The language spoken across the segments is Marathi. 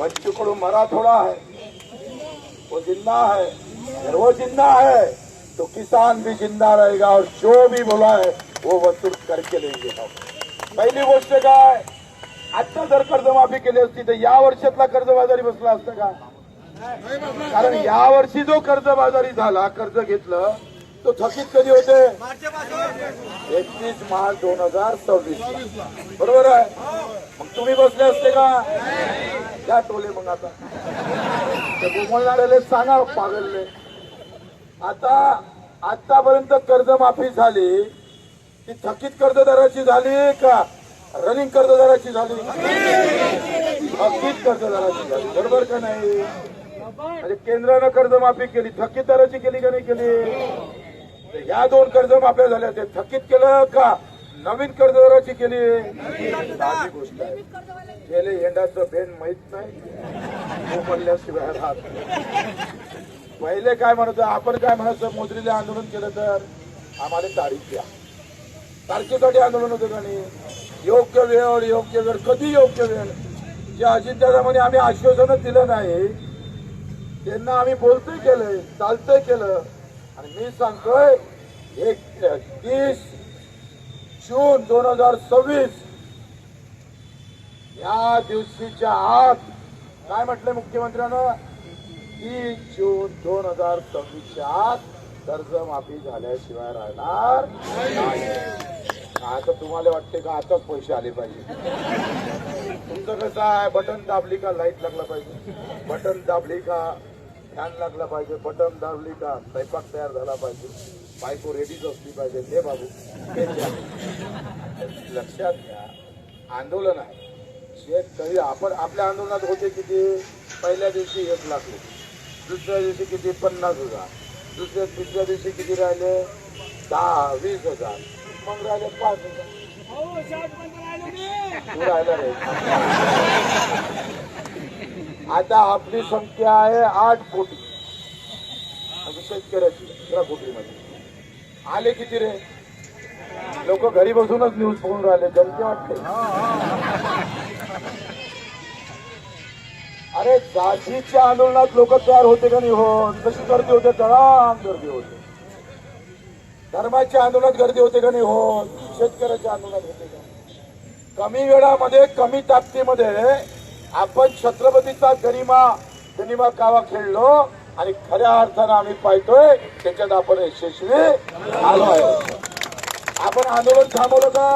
बच्चू मरा थोड़ा है वो जिंदा है अगर वो जिंदा है तो किसान भी जिंदा रहेगा और जो भी बोला है वो वसूल करके लेंगे हम. पहिली गोष्ट काय? आता जर कर्जमाफी केली असती तर या वर्षातला कर्जबाजारी बसला असतं का? कारण या वर्षी जो कर्जबाजारी झाला कर्ज घेतलं तो थकीत कधी होते? एकतीस मार्च दोन हजार सव्वीस बरोबर आहे? मग तुम्ही बसले असते का? त्या टोले मग आता. ते बोलणाऱ्याला सांगा पागलले. आता आतापर्यंत कर्जमाफी झाली. ती थकीत कर्जदाराची झाली का? रनिंग कर्जदाराची झाली? थकीत कर्जदाराची झाली. बरोबर का नाही? म्हणजे केंद्रानं कर्जमाफी केली थकीतदाराची केली का नाही केली? या ह्या दोन कर्जमाफ्या झाल्या. ते थकीत केलं का? नवीन कर्जदाराची केली. साधी गोष्ट आहे. गेले येंडाचं बेन माहीत नाही. म्हणल्याशिवाय राहत. पहिले काय म्हणतो आपण काय म्हणायचं मोजरीला आंदोलन केलं तर आम्हाला तारीख द्या. तारखेसाठी आंदोलन होतं का नाही? योग्य वेळ योग्य वेळ कधी योग्य वेळ? जे अजितदादा म्हणे आम्ही आश्वासनच दिलं नाही. त्यांना आम्ही बोलतोय केलंय चालतंय केलं. आणि मी सांगतोय एक तीस जून दोन हजार सव्वीस. या दिवशीच्या आत काय म्हटलंय मुख्यमंत्र्यानं? तीन जून दोन हजार सव्वीसच्या आत कर्जमाफी झाल्याशिवाय राहणार नाही. आता तुम्हाला वाटते का? आताच पैसे आले पाहिजे. तुमचं कसं आहे? बटन दाबली का? लाइट लागला पाहिजे. बटन दाबली का? फॅन लागला पाहिजे. बटन दाबली का? स्वयंपाक तयार झाला पाहिजे. बायको रेडीच असली पाहिजे. हे बाबू हे. लक्षात घ्या आंदोलन आहे. शेतकरी आपण आपल्या आंदोलनात होते किती? पहिल्या दिवशी एक लाख रुपये दुसऱ्या दिवशी किती? पन्नास हजार. दुसऱ्या तिसऱ्या दिवशी किती राहिले? दहा वीस हजार. मग राहिले पाच हजार. तू राहिला रे. आता आपली संख्या आहे आठ कोटी. शेतकऱ्याची अकरा कोटी मध्ये आले किती रे? लोक घरी बसूनच न्यूज बघून राहिले. गमती वाटते. अरे झाशीच्या आंदोलनात लोक तयार होते का नाही? हो. तशी गर्दी होते. तळाम गर्दी होते. धर्माच्या आंदोलनात गर्दी होते का नाही? हो. शेतकऱ्याच्या आंदोलनात होते का कमी वेळामध्ये कमी ताकदीमध्ये आपण छत्रपतीचा गरिमा गरिमा कावा खेळलो. आणि खऱ्या अर्थानं आम्ही पाहतोय त्याच्यात आपण यशस्वी आलो आहे आपण आंदोलन थांबवलं का?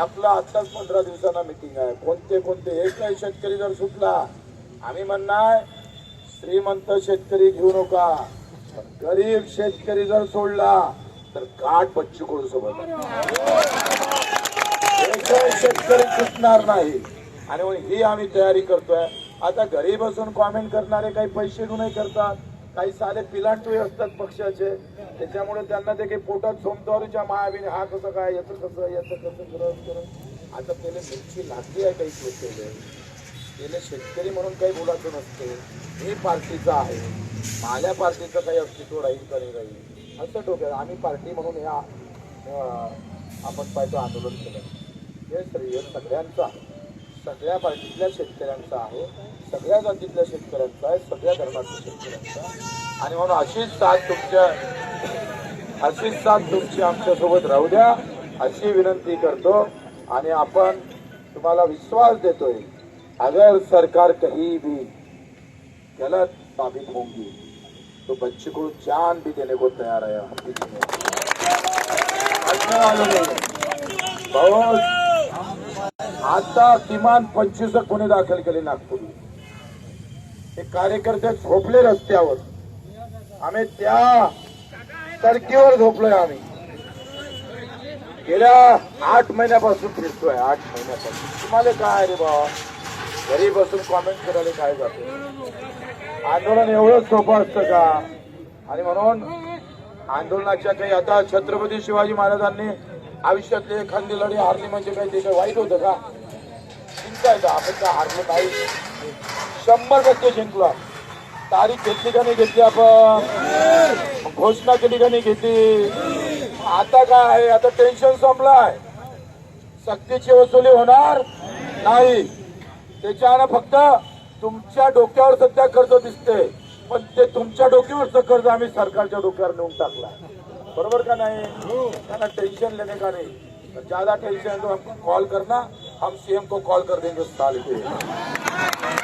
आपलं आत्ताच पंधरा दिवसांना मिटिंग आहे. कोणते कोणते? एक नाही शेतकरी जर सुटला. आम्ही म्हणणार श्रीमंत शेतकरी घेऊ नका. गरीब शेतकरी जर सोडला तर गाठ बच्चू कडू सोबत? शेतकरी सुटणार नाही. आणि ही आम्ही तयारी करतोय. आता घरी बसून कॉमेंट करणारे काही पैसे गुन्हे करतात. काही साधे पिलांटू असतात पक्षाचे त्याच्यामुळे त्यांना ते काही पोटात सोमतवारीच्या मायावीने हा कसं काय याचं कसं याचं कसं करत करत आता त्याला मिरची लागली आहे काही लोक त्याला शेतकरी म्हणून काही बोलायचं नसते. मी पार्टीचं आहे. माझ्या पार्टीचं काही अस्तित्व राहील का नाही राहील? असं डोक्यात आम्ही पार्टी म्हणून या आपण पाहिजे आंदोलन केलं. हे सगळ्यांचं आहे. सगळ्या पार्टीतल्या शेतकऱ्यांचा आहे सगळ्या जातीतल्या शेतकऱ्यांचा आहे सगळ्या धर्मातल्या शेतकऱ्यांचा आणि म्हणून अशीच साथ तुमच्या अशीच साथ तुमची आमच्यासोबत राहू द्या. अशी विनंती करतो आणि आपण तुम्हाला विश्वास देतोय अगर सरकार कहीं भी गलत साबित होंगी तो बच्चे को जान भी देने को तैयार है हम भी देने बहुत आता किमान पंचवीस गुन्हे दाखल केले नागपूर हे कार्यकर्ते झोपले रस्त्यावर. आम्ही त्या तडकीवर झोपलोय आम्ही. गेल्या आठ महिन्यापासून फिरतोय आठ महिन्यापासून. तुम्हाला काय रे बाबा घरी बसून कॉमेंट करायला काय जातो? आंदोलन एवढंच सोपं असतं का? आणि म्हणून आंदोलनाच्या काही आता छत्रपती शिवाजी महाराजांनी आयुष्यातली एखादी लढी हारली म्हणजे काही ते काही वाईट होतं का? जिंकायचं आपण काय हारलो नाही शंभर टक्के जिंकलो तारीख घेतली का नाही घेतली आपण? घोषणा केली का नाही घेतली? आता काय आहे? आता टेन्शन संपलाय. सक्तीची वसुली होणार नाही. त्याच्यानं फक्त तुमच्या डोक्यावर सध्या कर्ज दिसते पण ते तुमच्या डोक्यावरचं कर्ज आम्ही सरकारच्या डोक्यावर नेऊन टाकला बरोबर का नाही? त्यांना टेंशन लेने का नहीं? ज्यादा है तो हमको कॉल करना हम सीएम को कॉल कर देंगे उस साल के।